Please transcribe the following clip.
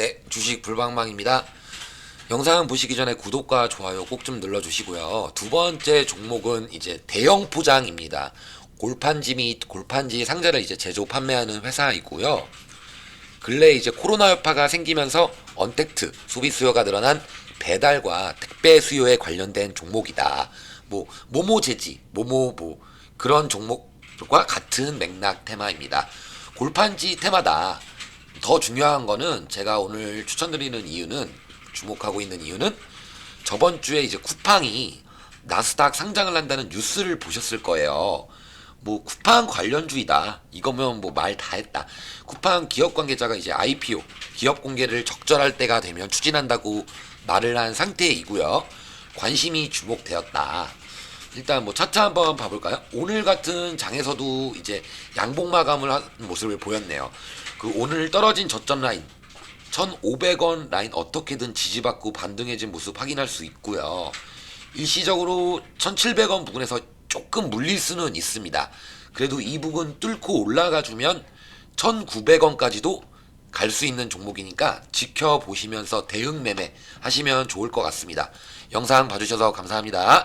네, 주식 불방망입니다. 영상 보시기 전에 구독과 좋아요 꼭 좀 눌러주시고요. 두 번째 종목은 이제 대형 포장입니다. 골판지 및 골판지 상자를 이제 제조 판매하는 회사이고요. 근래 이제 코로나 여파가 생기면서 언택트 소비 수요가 늘어난 배달과 택배 수요에 관련된 종목이다. 뭐 모모 재지, 모모 뭐 그런 종목과 같은 맥락 테마입니다. 골판지 테마다. 더 중요한 거는 제가 오늘 추천드리는 이유는 주목하고 있는 이유는 저번 주에 이제 쿠팡이 나스닥 상장을 한다는 뉴스를 보셨을 거예요. 뭐 쿠팡 관련주이다. 이거면 뭐 말 다 했다. 쿠팡 기업 관계자가 이제 IPO 기업 공개를 적절할 때가 되면 추진한다고 말을 한 상태이고요. 관심이 주목되었다. 일단 뭐 차트 한번 봐볼까요? 오늘 같은 장에서도 이제 양봉 마감을 한 모습을 보였네요. 그 오늘 떨어진 저점 라인 1,500원 라인 어떻게든 지지받고 반등해진 모습 확인할 수 있고요. 일시적으로 1,700원 부근에서 조금 물릴 수는 있습니다. 그래도 이 부분 뚫고 올라가 주면 1,900원까지도 갈 수 있는 종목이니까 지켜보시면서 대응 매매 하시면 좋을 것 같습니다. 영상 봐주셔서 감사합니다.